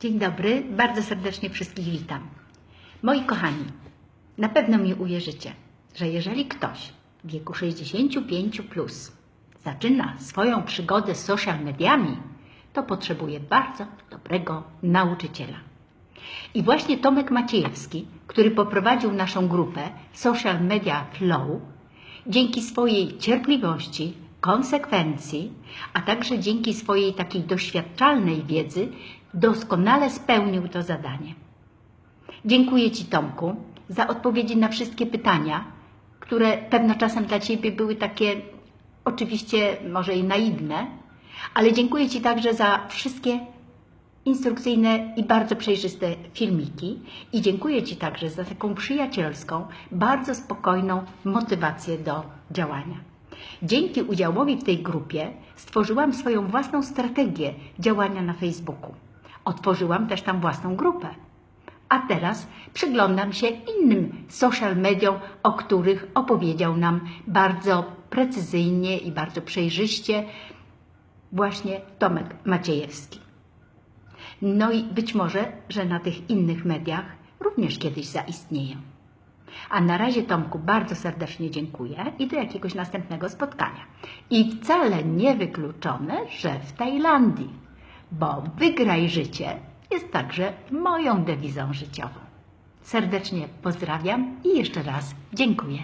Dzień dobry, bardzo serdecznie wszystkich witam. Moi kochani, na pewno mi uwierzycie, że jeżeli ktoś w wieku 65 plus zaczyna swoją przygodę z social mediami, to potrzebuje bardzo dobrego nauczyciela. I właśnie Tomek Maciejewski, który poprowadził naszą grupę Social Media Flow, dzięki swojej cierpliwości, konsekwencji, a także dzięki swojej takiej doświadczalnej wiedzy, doskonale spełnił to zadanie. Dziękuję Ci, Tomku, za odpowiedzi na wszystkie pytania, które pewno czasem dla Ciebie były takie oczywiście może i naiwne, ale dziękuję Ci także za wszystkie instrukcyjne i bardzo przejrzyste filmiki i dziękuję Ci także za taką przyjacielską, bardzo spokojną motywację do działania. Dzięki udziałowi w tej grupie stworzyłam swoją własną strategię działania na Facebooku. Otworzyłam też tam własną grupę. A teraz przyglądam się innym social mediom, o których opowiedział nam bardzo precyzyjnie i bardzo przejrzyście właśnie Tomek Maciejewski. No i być może, że na tych innych mediach również kiedyś zaistnieją. A na razie Tomku bardzo serdecznie dziękuję i do jakiegoś następnego spotkania. I wcale nie wykluczone, że w Tajlandii, bo wygraj życie jest także moją dewizą życiową. Serdecznie pozdrawiam i jeszcze raz dziękuję.